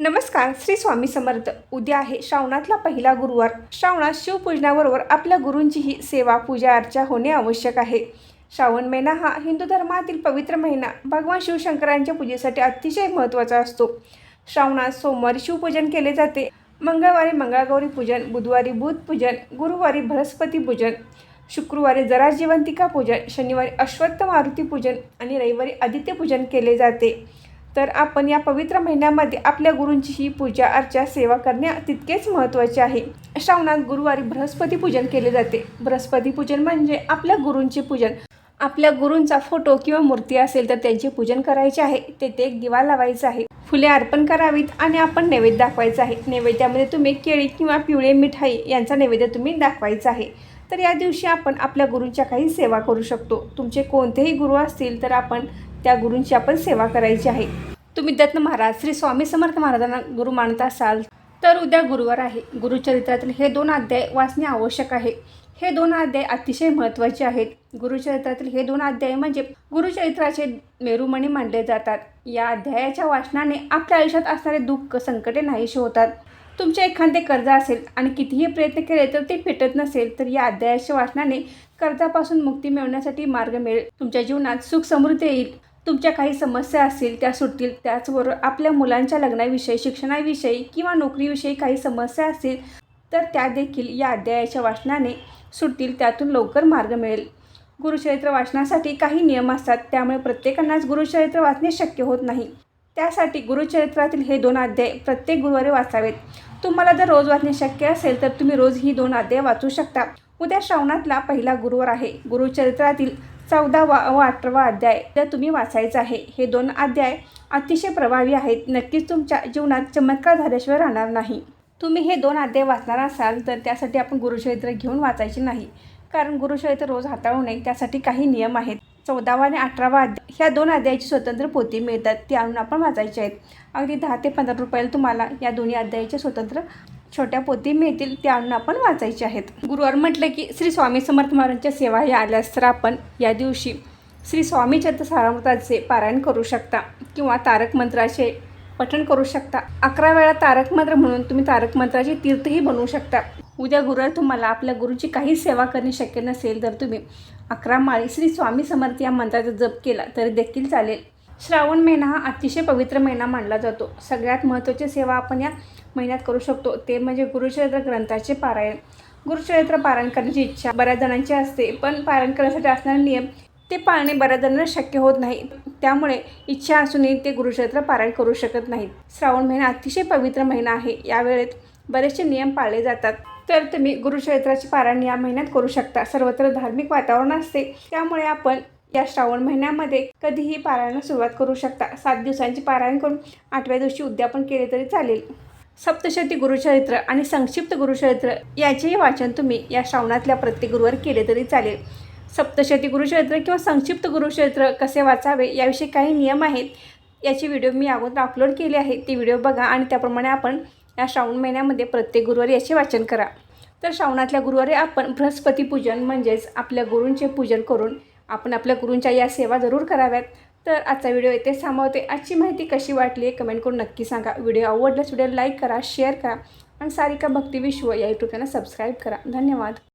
नमस्कार श्री स्वामी समर्थ. उद्या आहे श्रावणातला पहिला गुरुवार. श्रावणात शिवपूजनाबरोबर आपल्या गुरूंचीही सेवा पूजा अर्चा होणे आवश्यक आहे. श्रावण महिना हा हिंदू धर्मातील पवित्र महिना. भगवान शिवशंकरांच्या पूजेसाठी अतिशय महत्त्वाचा असतो. श्रावणात सोमवारी शिवपूजन केले जाते. मंगळवारी मंगळागौरी पूजन बुधवारी बुध पूजन गुरुवारी बृहस्पती पूजन शुक्रवारी जरा जिवंतिका पूजन शनिवारी अश्वत्थ मारुती पूजन आणि रविवारी आदित्य पूजन केले जाते. तर आपण या पवित्र महिन्यामध्ये आपल्या गुरूंची ही पूजा अर्चा सेवा करणे तितकेच महत्त्वाचे आहे. श्रावणात गुरुवारी बृहस्पती पूजन केले जाते. बृहस्पती पूजन म्हणजे आपल्या गुरूंचे पूजन. आपल्या गुरूंचा फोटो किंवा मूर्ती असेल तर त्यांचे पूजन करायचे आहे. तेथे एक दिवा लावायचा आहे. फुले अर्पण करावीत आणि आपण नैवेद्य दाखवायचा आहे. नैवेद्यामध्ये तुम्ही केळी किंवा पिवळे मिठाई यांचा नैवेद्य तुम्ही दाखवायचा आहे. तर या दिवशी आपण आपल्या गुरूंच्या काही सेवा करू शकतो. तुमचे कोणतेही गुरु असतील तर आपण त्या गुरूंची आपण सेवा करायची आहे. तुम्ही दत्त महाराज श्री स्वामी समर्थ महाराजांना गुरु मानत असाल तर उद्या गुरुवार आहे. गुरुचरित्रातील हे दोन अध्याय वाचणे आवश्यक आहे. हे दोन अध्याय अतिशय महत्त्वाचे आहेत. गुरुचरित्रातील हे दोन अध्याय म्हणजे गुरुचरित्राचे मेरुमणी मानले जातात. या अध्यायाच्या वाचनाने आपल्या आयुष्यात असणारे दुःख संकटे नाहीशी होतात. तुमचे एखादे कर्ज असेल आणि कितीही प्रयत्न केले तर ते फेटत नसेल तर या अध्यायाच्या वाचनाने कर्जापासून मुक्ती मिळवण्यासाठी मार्ग मिळेल. तुमच्या जीवनात सुख समृद्धी येईल. तुमच्या काही समस्या असतील त्या सुटतील. त्याचबरोबर आपल्या मुलांच्या लग्नाविषयी शिक्षणाविषयी किंवा नोकरीविषयी काही समस्या असतील तर त्या देखील या अध्यायाच्या वाचनाने सुटतील त्यातून लवकर मार्ग मिळेल. गुरुचरित्र वाचनासाठी काही नियम असतात त्यामुळे प्रत्येकांनाच गुरुचरित्र वाचणे शक्य होत नाही. त्यासाठी गुरुचरित्रातील हे दोन अध्याय प्रत्येक गुरुवारी वाचावेत. तुम्हाला जर रोज वाचणे शक्य असेल तर तुम्ही रोज ही दोन अध्याय वाचू शकता. उद्या श्रावणातला पहिला गुरुवार आहे. गुरुचरित्रातील चौदावा व अठरावा अध्याय जर तुम्ही वाचायचा आहे हे दोन अध्याय अतिशय प्रभावी आहेत. नक्कीच तुमच्या जीवनात चमत्कार झाल्याशिवाय राहणार नाही. तुम्ही हे दोन अध्याय वाचणार असाल तर त्यासाठी आपण गुरुचरित्र घेऊन वाचायचे नाही. कारण गुरुचरित्र रोज हाताळू नये त्यासाठी काही नियम आहेत. चौदावा आणि अठरावा अध्याय ह्या दोन अध्यायाची स्वतंत्र पोती मिळतात ती आणून आपण वाचायचे आहेत. अगदी दहा ते पंधरा रुपयाला तुम्हाला या दोन्ही अध्यायाचे स्वतंत्र छोट्या पोती मिळतील त्या आणून आपण वाचायचे आहेत. गुरुवार म्हटलं की श्री स्वामी समर्थ महाराजांच्या सेवा ह्या आल्यास तर आपण या दिवशी श्री स्वामी चंद्र सारामृताचे पारायण करू शकता किंवा तारक मंत्राचे पठण करू शकता. अकरा वेळा तारक मंत्र म्हणून तुम्ही तारक मंत्राचे तीर्थही बनवू शकता. उद्या गुरुवार तुम्हाला आपल्या गुरुची काही सेवा करणे शक्य नसेल तर तुम्ही अकरा माळी श्री स्वामी समर्थ या मंत्राचा जप केला तरी देखील चालेल. श्रावण महिना हा अतिशय पवित्र महिना मानला जातो. सगळ्यात महत्त्वाची सेवा आपण या महिन्यात करू शकतो. ते म्हणजे गुरुचरित्र ग्रंथाचे पारायण. गुरुचरित्र पारायण करण्याची इच्छा बऱ्याच जणांची असते. पण पारायण करण्यासाठी असणारे नियम ते पाळणे बऱ्याच जणांना शक्य होत नाही. त्यामुळे इच्छा असूनही ते गुरुक्षेत्र पारायण करू शकत नाहीत. श्रावण महिना अतिशय पवित्र महिना आहे. या वेळेत बरेचसे नियम पाळले जातात. तर तुम्ही गुरुक्षेत्राची पारायण या महिन्यात करू शकता. सर्वत्र धार्मिक वातावरण असते. त्यामुळे आपण या श्रावण महिन्यामध्ये कधीही पारायणाला सुरुवात करू शकता. सात दिवसांची पारायण करून आठव्या दिवशी उद्यापन केले तरी चालेल. सप्तशती गुरुचरित्र आणि संक्षिप्त गुरुचरित्र याचेही वाचन तुम्ही या श्रावणातल्या प्रत्येक गुरुवार केले तरी चालेल. सप्तशती गुरुक्षेत्र किंवा संक्षिप्त गुरुक्षेत्र कसे वाचावे याविषयी काही नियम आहेत. याची व्हिडिओ मी अगोदर अपलोड केले आहे. ती व्हिडिओ बघा आणि त्याप्रमाणे आपण या श्रावण महिन्यामध्ये प्रत्येक गुरुवारी याचे वाचन करा. तर श्रावणातल्या गुरुवारी आपण बृहस्पती पूजन म्हणजेच आपल्या गुरूंचे पूजन करून आपण आपल्या गुरूंच्या या सेवा जरूर कराव्यात. तर आजचा व्हिडिओ येथे थांबवते. आजची माहिती कशी वाटली आहे कमेंट करून नक्की सांगा. व्हिडिओ आवडल्यास व्हिडिओ लाईक करा शेअर करा आणि सारिका भक्ती विश्व या यूट्यूब चॅनल सबस्क्राईब करा. धन्यवाद.